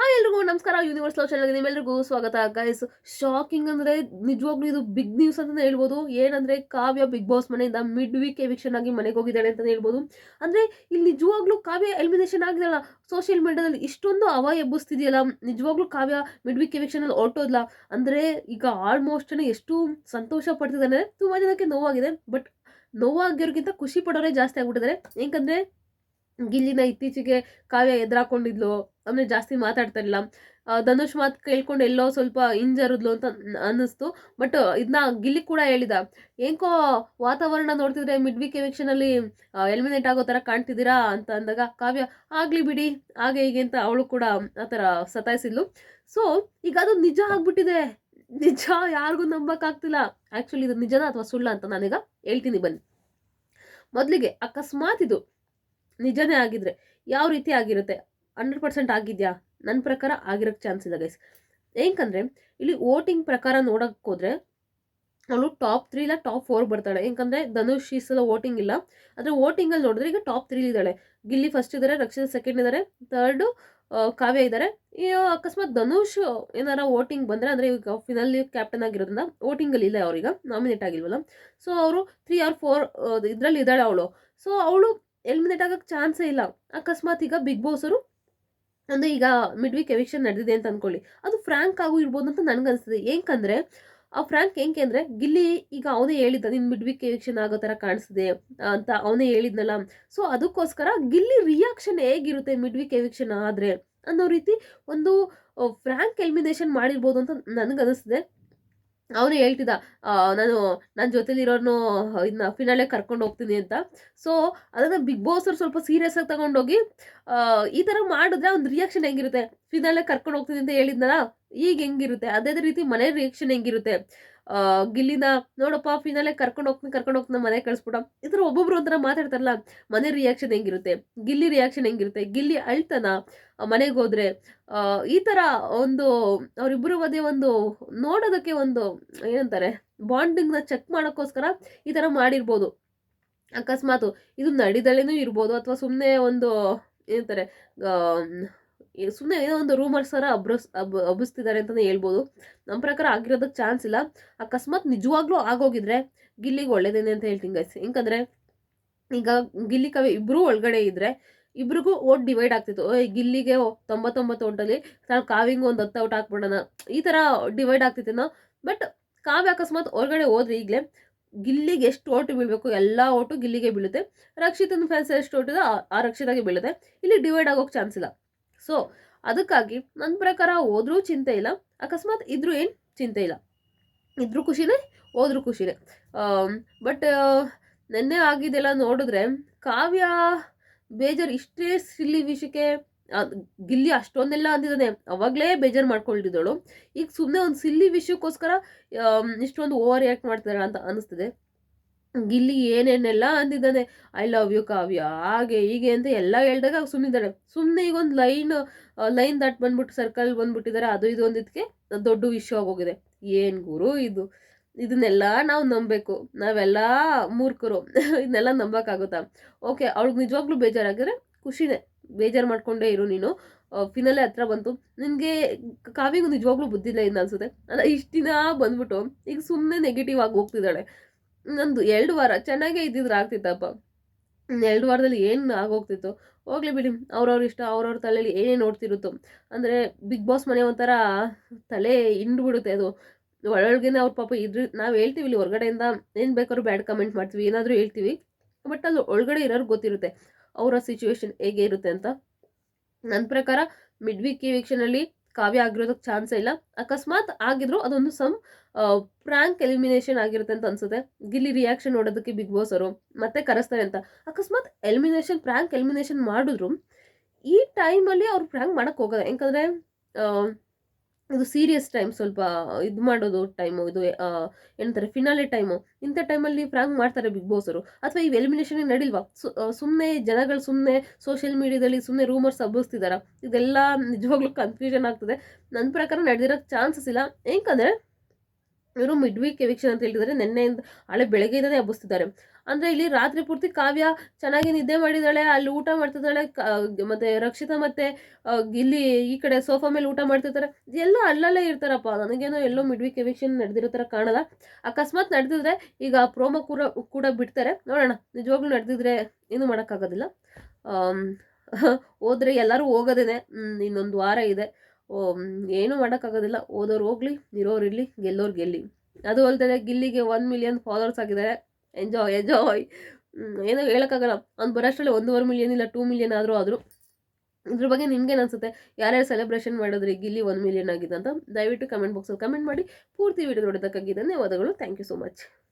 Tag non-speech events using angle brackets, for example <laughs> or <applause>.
Hi ಎಲ್ರಿಗೂ, ನಮಸ್ಕಾರ. Universe love ಚಾನಲ್ಗೆ ನಿಮ್ಮೆಲ್ಲರಿಗೂ ಸ್ವಾಗತ. ಗೈಸ್ ಶಾಕಿಂಗ್ ಅಂದ್ರೆ ನಿಜವಾಗ್ಲೂ ಇದು ಬಿಗ್ ನ್ಯೂಸ್ ಅಂತ ಹೇಳ್ಬೋದು. ಏನಂದ್ರೆ ಕಾವ್ಯ ಬಿಗ್ ಬಾಸ್ ಮನೆಯಿಂದ ಮಿಡ್ ವೀಕ್ ಎವಿಕ್ಷನ್ ಆಗಿ ಮನೆಗೆ ಹೋಗಿದ್ದಾಳೆ ಅಂತ ಹೇಳ್ಬೋದು. ಅಂದ್ರೆ ಇಲ್ಲಿ ನಿಜವಾಗ್ಲೂ ಕಾವ್ಯ ಎಲಿಮಿನೇಷನ್ ಆಗಿದೆಯಲ್ಲ? ಸೋಷಿಯಲ್ ಮೀಡಿಯಾದಲ್ಲಿ ಇಷ್ಟೊಂದು ಅವ ಎಬ್ಬಿಸ್ತಿದೆಯಲ್ಲ? ನಿಜವಾಗ್ಲೂ ಕಾವ್ಯ ಮಿಡ್ ವೀಕ್ ಎವಿಕ್ಷನ್ ಅಲ್ಲಿ ಹೊರಟೋದ್ಲ? ಅಂದ್ರೆ ಈಗ ಆಲ್ಮೋಸ್ಟ್ ಎಷ್ಟು ಸಂತೋಷ ಪಡ್ತಿದ್ದಾನೆ ತುಂಬಾ ಜನಕ್ಕೆ ನೋವಾಗಿದೆ. ಬಟ್ ನೋವಾಗಿರೋಕ್ಕಿಂತ ಖುಷಿ ಪಡೋರೇ ಜಾಸ್ತಿ ಆಗ್ಬಿಟ್ಟಿದ್ದಾರೆ ಏಕೆಂದರೆ ಗಿಲ್ಲಿನ ಇತ್ತೀಚೆಗೆ ಕಾವ್ಯ ಎದುರಾಕೊಂಡಿದ್ಲು. ಆಮೇಲೆ ಜಾಸ್ತಿ ಮಾತಾಡ್ತಾ ಇಲ್ಲ ಆ, ಧನುಷ್ ಮಾತು ಕೇಳ್ಕೊಂಡು ಎಲ್ಲೋ ಸ್ವಲ್ಪ ಹಿಂಜರಿದ್ಲು ಅಂತ ಅನ್ನಿಸ್ತು. ಬಟ್ ಇದನ್ನ ಗಿಲ್ಲಿ ಕೂಡ ಹೇಳಿದ ಏನ್ಕೋ ವಾತಾವರಣ ನೋಡ್ತಿದ್ರೆ ಮಿಡ್ ವೀಕ್ ಎವಿಕ್ಷನಲ್ಲಿ ಎಲಿಮಿನೇಟ್ ಆಗೋ ಥರ ಕಾಣ್ತಿದ್ದೀರಾ? ಅಂತ ಅಂದಾಗ ಕಾವ್ಯ ಆಗ್ಲಿ ಬಿಡಿ ಹಾಗೆ ಹೀಗೆ ಅಂತ ಅವಳು ಕೂಡ ಆ ಥರ ಸತಾಯಿಸಿದ್ಲು. ಸೊ ಈಗ ಅದು ನಿಜ ಆಗ್ಬಿಟ್ಟಿದೆ. ನಿಜ ಯಾರಿಗೂ ನಂಬಕ್ಕಾಗ್ತಿಲ್ಲ. ಆ್ಯಕ್ಚುಲಿ ಇದು ನಿಜನಾ ಅಥವಾ ಸುಳ್ಳ ಅಂತ ನಾನೀಗ ಹೇಳ್ತೀನಿ ಬನ್ನಿ. ಮೊದಲಿಗೆ ಅಕಸ್ಮಾತ್ ಇದು ನಿಜನೇ ಆಗಿದ್ರೆ ಯಾವ ರೀತಿ ಆಗಿರುತ್ತೆ? ಹಂಡ್ರೆಡ್ ಪರ್ಸೆಂಟ್ ಆಗಿದೆಯಾ? ನನ್ನ ಪ್ರಕಾರ ಆಗಿರೋಕ್ಕೆ ಚಾನ್ಸ್ ಇದೆ ಗೈಸ್ ಏಕೆಂದರೆ ಇಲ್ಲಿ ವೋಟಿಂಗ್ ಪ್ರಕಾರ ನೋಡೋಕ್ಕೆ ಹೋದ್ರೆ ಅವಳು ಟಾಪ್ ತ್ರೀ ಇಲ್ಲ ಟಾಪ್ ಫೋರ್ ಬರ್ತಾಳೆ. ಏಕಂದ್ರೆ ಧನುಷ್ ಈ ಸಲ ವೋಟಿಂಗ್ ಇಲ್ಲ. ಆದರೆ ವೋಟಿಂಗಲ್ಲಿ ನೋಡಿದ್ರೆ ಈಗ ಟಾಪ್ ತ್ರೀ ಇದ್ದಾಳೆ. ಗಿಲ್ಲಿ ಫಸ್ಟ್ ಇದ್ದಾರೆ ರಕ್ಷಿತ ಸೆಕೆಂಡ್ ಇದ್ದಾರೆ ಥರ್ಡು ಕಾವ್ಯ ಇದ್ದಾರೆ ಅಕಸ್ಮಾತ್ ಧನುಷ್ ಏನಾರ ವೋಟಿಂಗ್ ಬಂದರೆ, ಅಂದರೆ ಈಗ ಫಿನಲ್ಲಿ ಕ್ಯಾಪ್ಟನ್ ಆಗಿರೋದ್ರಿಂದ ವೋಟಿಂಗಲ್ಲಿ ಇಲ್ಲ ಅವ್ರೀಗ ನಾಮಿನೇಟ್ ಆಗಿಲ್ವಲ್ಲ. ಸೊ ಅವರು ತ್ರೀ ಆರ್ ಫೋರ್ ಇದರಲ್ಲಿ ಇದ್ದಾಳೆ ಅವಳು. ಸೊ ಅವಳು ಎಲಿಮಿನೇಟ್ ಆಗೋಕ್ಕೆ ಚಾನ್ಸೇ ಇಲ್ಲ. ಅಕಸ್ಮಾತ್ ಈಗ ಬಿಗ್ ಬಾಸ್ ಒಂದು ಈಗ ಮಿಡ್ ವೀಕ್ ಎವಿಕ್ಷನ್ ನಡೆದಿದೆ ಅಂತ ಅಂದ್ಕೊಳ್ಳಿ ಅದು ಫ್ರ್ಯಾಂಕ್ ಆಗು ಇರ್ಬೋದು ಅಂತ ನನಗನ್ಸ್ತದೆ ಏಕೆಂದರೆ ಆ ಫ್ರ್ಯಾಂಕ್ ಹೆಂಗೆ ಅಂದರೆ, ಗಿಲ್ಲಿ ಈಗ ಅವನೇ ಹೇಳಿದ್ದ ನಿನ್ನ ಮಿಡ್ ವೀಕ್ ಎವಿಕ್ಷನ್ ಆಗೋ ಥರ ಕಾಣಿಸ್ತಿದೆ ಅಂತ ಅವನೇ ಹೇಳಿದ್ನಲ್ಲ. ಸೊ ಅದಕ್ಕೋಸ್ಕರ ಗಿಲ್ಲಿ ರಿಯಾಕ್ಷನ್ ಹೇಗಿರುತ್ತೆ ಮಿಡ್ ವೀಕ್ ಎವಿಕ್ಷನ್ ಆದರೆ ಅನ್ನೋ ರೀತಿ ಒಂದು ಫ್ರ್ಯಾಂಕ್ ಎಲಿಮಿನೇಷನ್ ಮಾಡಿರ್ಬೋದು ಅಂತ ನನಗನ್ನಿಸ್ತಿದೆ ಅವನು ಹೇಳ್ತಿದ್ದ ನಾನು ನನ್ನ ಜೊತೆಲಿರೋನು ಇದನ್ನ ಫಿನಾಲೆ ಕರ್ಕೊಂಡು ಹೋಗ್ತೀನಿ ಅಂತ. ಸೊ ಅದನ್ನು ಬಿಗ್ ಬಾಸ್ ಅವ್ರು ಸ್ವಲ್ಪ ಸೀರಿಯಸ್ ಆಗಿ ತಗೊಂಡೋಗಿ ಈ ಥರ ಮಾಡಿದ್ರೆ ಒಂದು ರಿಯಾಕ್ಷನ್ ಹೆಂಗಿರುತ್ತೆ? ಫಿನಾಲೆ ಕರ್ಕೊಂಡು ಹೋಗ್ತೀನಿ ಅಂತ ಹೇಳಿದ್ನಲ್ಲ, ಈಗ ಹೆಂಗಿರುತ್ತೆ? ಅದೇ ರೀತಿ ಮನೆ ರಿಯಾಕ್ಷನ್ ಹೆಂಗಿರುತ್ತೆ? ಗಿಲ್ಲಿನ ನೋಡಪ್ಪ ಫಿನಾಲೆ ಕರ್ಕೊಂಡು ಹೋಗ್ತೀನಿ ಕರ್ಕೊಂಡು ಹೋಗ್ತೀನಿ ಮನೆ ಕಳಿಸ್ಬಿಡ ಈ ಥರ ಒಬ್ಬೊಬ್ರು ಒಂಥರ ಮಾತಾಡ್ತಾರಲ್ಲ, ಮನೆ ರಿಯಾಕ್ಷನ್ ಹೆಂಗಿರುತ್ತೆ? ಗಿಲ್ಲಿ ರಿಯಾಕ್ಷನ್ ಹೆಂಗಿರುತ್ತೆ? ಗಿಲ್ಲಿ ಅಳ್ತಾನ ಮನೆಗೆ ಹೋದ್ರೆ ಈ ಥರ ಒಂದು ಅವರಿಬ್ಬರು ಮಧ್ಯೆ ಒಂದು ನೋಡೋದಕ್ಕೆ ಒಂದು ಏನಂತಾರೆ ಬಾಂಡಿಂಗ್ನ ಚೆಕ್ ಮಾಡೋಕ್ಕೋಸ್ಕರ ಈ ಥರ ಮಾಡಿರ್ಬೋದು. ಅಕಸ್ಮಾತು ಇದು ನಡಿದಳೇನೂ ಇರ್ಬೋದು, ಅಥವಾ ಸುಮ್ಮನೆ ಒಂದು ಏನಂತಾರೆ ಸುಮ್ಮನೆ ಏನೋ ಒಂದು ರೂಮರ್ಸ್ ಥರ ಅಬ್ರಸ್ ಅಬ್ ಹಬ್ಬಿಸ್ತಿದ್ದಾರೆ ಅಂತಲೇ ಹೇಳ್ಬೋದು. ನಮ್ಮ ಪ್ರಕಾರ ಆಗಿರೋದಕ್ಕೆ ಚಾನ್ಸ್ ಇಲ್ಲ. ಅಕಸ್ಮಾತ್ ನಿಜವಾಗ್ಲೂ ಆಗೋಗಿದ್ರೆ ಗಿಲ್ಲಿಗೆ ಒಳ್ಳೇದೇನೆ ಅಂತ ಹೇಳ್ತೀನಿ ಗೈಸ್ ಏಕೆಂದರೆ ಈಗ ಗಿಲ್ಲಿ ಕವಿ ಇಬ್ಬರೂ ಒಳಗಡೆ ಇದ್ದರೆ ಇಬ್ರಿಗೂ ಓಟ್ ಡಿವೈಡ್ ಆಗ್ತಿತ್ತು. ಓಯ್, ಗಿಲ್ಲಿಗೆ ತೊಂಬತ್ತೊಂಬತ್ತು ಓಟಲ್ಲಿ ನಾನು ಕಾವಿಂಗ್ ಒಂದು ಹತ್ತು ಔಟ್ ಹಾಕ್ಬಿಡೋಣ. ಈ ಥರ ಡಿವೈಡ್ ಆಗ್ತಿತ್ತೇನೋ ಬಟ್ ಕಾವ್ಯ ಅಕಸ್ಮಾತ್ ಹೊರಗಡೆ ಹೋದ್ರೆ ಈಗಲೇ ಗಿಲ್ಲಿಗೆ ಎಷ್ಟು ಓಟು ಬೀಳಬೇಕು? ಎಲ್ಲ ಓಟು ಗಿಲ್ಲಿಗೆ ಬೀಳುತ್ತೆ. ರಕ್ಷಿತನ ಫ್ಯಾನ್ಸ್ ಎಷ್ಟು ಓಟಿದೆ ಆ ರಕ್ಷಿತಾಗೆ ಬೀಳುತ್ತೆ. ಇಲ್ಲಿ ಡಿವೈಡ್ ಆಗೋಕ್ಕೆ ಚಾನ್ಸ್ ಇಲ್ಲ. ಸೊ ಅದಕ್ಕಾಗಿ ನನ್ನ ಪ್ರಕಾರ ಹೋದ್ರೂ ಚಿಂತೆ ಇಲ್ಲ. ಅಕಸ್ಮಾತ್ ಇದ್ರೂ ಏನು? ಚಿಂತೆ ಇಲ್ಲ. ಇದ್ರೂ ಖುಷಿನೇ, ಹೋದ್ರೂ ಖುಷಿನೇ. ಬಟ್ ನೆನ್ನೆ ಆಗಿದೆಲ್ಲ ನೋಡಿದ್ರೆ ಕಾವ್ಯ ಬೇಜಾರು ಇಷ್ಟೇ ಸಿಲ್ಲಿ ವಿಷಯಕ್ಕೆ ಗಿಲ್ಲಿ ಅಷ್ಟೊಂದೆಲ್ಲ ಅಂದಿದ್ದಾನೆ. ಅವಾಗಲೇ ಬೇಜಾರು ಮಾಡ್ಕೊಂಡಿದ್ದಳು ಈಗ ಸುಮ್ಮನೆ ಒಂದು ಸಿಲ್ಲಿ ವಿಷಯಕ್ಕೋಸ್ಕರ ಇಷ್ಟೊಂದು ಓವರ್ ರಿಯಾಕ್ಟ್ ಮಾಡ್ತಾರೆ ಅಂತ ಅನಿಸ್ತಿದೆ. ಗಿಲ್ಲಿ ಏನೇನೆಲ್ಲ ಅಂದಿದ್ದಾನೆ. I love you Kavya. ಹಾಗೆ ಹೀಗೆ ಅಂತ ಎಲ್ಲ ಹೇಳ್ದಾಗ ಸುಮ್ಮನಿದ್ದಾಳೆ ಸುಮ್ಮನೆ ಈಗ ಒಂದು ಲೈನ್ ಲೈನ್ ದಟ್ ಬಂದ್ಬಿಟ್ಟು, ಸರ್ಕಲ್ ಬಂದ್ಬಿಟ್ಟಿದ್ದಾರೆ ಅದು ಇದು ಒಂದಿದ್ದಕ್ಕೆ ದೊಡ್ಡ ವಿಷಯ ಆಗೋಗಿದೆ. ಏನು ಗುರು ಇದು? ಇದನ್ನೆಲ್ಲ ನಾವು ನಂಬಬೇಕು. ನಾವೆಲ್ಲ ಮೂರ್ಖರು. <laughs> ಇದನ್ನೆಲ್ಲ ನಂಬೋಕ್ಕಾಗುತ್ತಾ? ಓಕೆ ಅವ್ಳಿಗೆ ನಿಜವಾಗ್ಲೂ ಬೇಜಾರಾಗಿದ್ರೆ ಖುಷಿನೇ. ಬೇಜಾರು ಮಾಡ್ಕೊಂಡೇ ಇರು ನೀನು. ಫಿನಲೆ ಹತ್ರ ಬಂತು. ನಿನಗೆ ಕಾವ್ಯಗೂ ನಿಜವಾಗ್ಲೂ ಬುದ್ಧಿಲ್ಲ ಇನ್ನು ಅನ್ಸುತ್ತೆ. ಅಲ್ಲ, ಇಷ್ಟು ದಿನ ಬಂದ್ಬಿಟ್ಟು ಈಗ ಸುಮ್ಮನೆ ನೆಗೆಟಿವ್ ಆಗಿ ಹೋಗ್ತಿದ್ದಾಳೆ. ನಂದು ಎರಡು ವಾರ ಚೆನ್ನಾಗೇ ಇದ್ದಿದ್ರೆ ಆಗ್ತಿತ್ತಪ್ಪ. ಎರಡು ವಾರದಲ್ಲಿ ಏನು ಆಗೋಗ್ತಿತ್ತು? ಹೋಗ್ಲಿ ಬಿಡಿ, ಅವ್ರವ್ರ ಇಷ್ಟ, ಅವ್ರವ್ರ ತಲೆಯಲ್ಲಿ ಏನೇನು ನೋಡ್ತಿರುತ್ತೋ. ಅಂದರೆ ಬಿಗ್ ಬಾಸ್ ಮನೆ ಒಂಥರ ತಲೆ ಹಿಂಡ್ಬಿಡುತ್ತೆ ಅದು. ಒಳಗಿಂದ ಅವ್ರ ಪಾಪ ಇದ್ರ, ನಾವು ಹೇಳ್ತೀವಿ ಇಲ್ಲಿ ಹೊರಗಡೆಯಿಂದ ಏನು ಬೇಕಾದ್ರೂ ಬ್ಯಾಡ್ ಕಮೆಂಟ್ ಮಾಡ್ತೀವಿ, ಏನಾದರೂ ಹೇಳ್ತೀವಿ. ಬಟ್ ಅಲ್ಲಿ ಒಳಗಡೆ ಇರೋರು ಗೊತ್ತಿರುತ್ತೆ, ಅವರ ಸಿಚುವೇಶನ್ ಹೇಗೆ ಇರುತ್ತೆ ಅಂತ. ನನ್ನ ಪ್ರಕಾರ ಮಿಡ್ ವೀಕ್ ಎವಿಕ್ಷನಲ್ಲಿ ಕಾವ್ಯ ಆಗಿರೋದಕ್ಕೆ ಚಾನ್ಸೇ ಇಲ್ಲ. ಅಕಸ್ಮಾತ್ ಆಗಿದ್ರು ಅದೊಂದು ಸಮ್ ಪ್ರ್ಯಾಂಕ್ ಎಲಿಮಿನೇಷನ್ ಆಗಿರುತ್ತೆ ಅಂತ ಅನ್ಸುತ್ತೆ. ಗಿಲ್ಲಿ ರಿಯಾಕ್ಷನ್ ನೋಡೋದಕ್ಕೆ ಬಿಗ್ ಬಾಸ್ ಅವರು ಮತ್ತೆ ಕರೆಸ್ತಾರೆ ಅಂತ. ಅಕಸ್ಮಾತ್ ಎಲಿಮಿನೇಷನ್ ಪ್ರ್ಯಾಂಕ್ ಎಲಿಮಿನೇಷನ್ ಮಾಡಿದ್ರು, ಈ ಟೈಮಲ್ಲಿ ಅವ್ರು ಪ್ರ್ಯಾಂಕ್ ಮಾಡೋಕ್ಕೆ ಹೋಗೋದು ಯಾಕಂದರೆ ಇದು ಸೀರಿಯಸ್ ಟೈಮ್ ಸ್ವಲ್ಪ, ಇದು ಮಾಡೋದು ಟೈಮು ಇದು ಏನಂತಾರೆ ಫಿನಾಲೆ ಟೈಮು ಇಂಥ ಟೈಮಲ್ಲಿ ಫ್ರಾಂಕ್ ಮಾಡ್ತಾರೆ ಬಿಗ್ ಬಾಸ್ ಅವರು. ಅಥವಾ ಈ ಎಲಿಮಿನೇಷನ್ ನಡಿಲ್ವಾ? ಸುಮ್ಮನೆ ಜನಗಳು ಸುಮ್ಮನೆ ಸೋಷಿಯಲ್ ಮೀಡಿಯಾದಲ್ಲಿ ಸುಮ್ಮನೆ ರೂಮರ್ಸ್ ಹಬ್ಬಿಸ್ತಿದಾರ? ಇದೆಲ್ಲ ನಿಜವಾಗ್ಲೂ ಕನ್ಫ್ಯೂಷನ್ ಆಗ್ತದೆ. ನನ್ನ ಪ್ರಕಾರ ನಡೆದಿರೋಕ್ಕೆ ಚಾನ್ಸಸ್ ಇಲ್ಲ. ಏಕೆಂದರೆ ಇವರು ಮಿಡ್ ವೀಕ್ ಎವಿಕ್ಷನ್ ಅಂತ ಹೇಳಿದರೆ ನಿನ್ನೆಯಿಂದ ಹಳೆ ಬೆಳಗ್ಗೆಯಿಂದನೇ ಹಬ್ಬಿಸ್ತಿದ್ದಾರೆ. ಅಂದರೆ ಇಲ್ಲಿ ರಾತ್ರಿ ಪೂರ್ತಿ ಕಾವ್ಯ ಚೆನ್ನಾಗಿ ನಿದ್ದೆ ಮಾಡಿದ್ದಾಳೆ, ಅಲ್ಲಿ ಊಟ ಮಾಡ್ತಿದ್ದಾಳೆ ಮತ್ತು ರಕ್ಷಿತಾ ಮತ್ತೆ ಇಲ್ಲಿ ಈ ಕಡೆ ಸೋಫಾ ಮೇಲೆ ಊಟ ಮಾಡ್ತಿರ್ತಾರೆ. ಎಲ್ಲ ಅಲ್ಲಲ್ಲೇ ಇರ್ತಾರಪ್ಪ. ನನಗೇನೋ ಎಲ್ಲೋ ಮಿಡ್ ವೀಕ್ ಎವಿಕ್ಷನ್ ನಡೆದಿರೋ ಥರ ಕಾಣಲ್ಲ. ಅಕಸ್ಮಾತ್ ನಡೆದಿದ್ರೆ ಈಗ ಪ್ರೋಮೋ ಕೂಡ ಕೂಡ ಬಿಡ್ತಾರೆ. ನೋಡೋಣ, ನಿಜವಾಗ್ಲೂ ನಡೆದಿದ್ರೆ ಏನು ಮಾಡೋಕ್ಕಾಗೋದಿಲ್ಲ. <laughs> ಹೋದರೆ ಎಲ್ಲರೂ ಹೋಗೋದೇನೆ. ಇನ್ನೊಂದು ವಾರ ಇದೆ. ಏನೂ ಮಾಡೋಕ್ಕಾಗೋದಿಲ್ಲ. ಓದೋರು ಹೋಗ್ಲಿ ಇರೋರು ಇರಲಿ, ಗೆಲ್ಲೋರು ಗೆಲ್ಲಿ. ಅದು ಅಲ್ದೇ ಗಿಲ್ಲಿಗೆ ಒನ್ ಮಿಲಿಯನ್ ಫಾಲೋವರ್ಸ್ ಆಗಿದ್ದಾರೆ. ಎಂಜಾಯ್ ಎಂಜಾಯ್ ಏನೋ ಹೇಳೋಕ್ಕಾಗಲ್ಲ. ಅವ್ನು ಬರೋಷ್ಟರಲ್ಲಿ ಒಂದೂವರೆ ಮಿಲಿಯನ್ ಇಲ್ಲ ಟೂ ಮಿಲಿಯನ್ ಆದರೂ ಆದರೂ. ಇದ್ರ ಬಗ್ಗೆ ನಿಮ್ಗೇನು ಅನಿಸುತ್ತೆ? ಯಾರ್ಯಾರು ಸೆಲೆಬ್ರೇಷನ್ ಮಾಡಿದ್ರಿ? ಗಿಲ್ಲಿ ಒನ್ ಮಿಲಿಯನ್ ಆಗಿದೆ ಅಂತ ದಯವಿಟ್ಟು ಕಮೆಂಟ್ ಬಾಕ್ಸಲ್ಲಿ ಕಮೆಂಟ್ ಮಾಡಿ. ಪೂರ್ತಿ ವಿಡಿಯೋ ನೋಡೋದಕ್ಕಾಗಿ ಧನ್ಯವಾದಗಳು. Thank you so much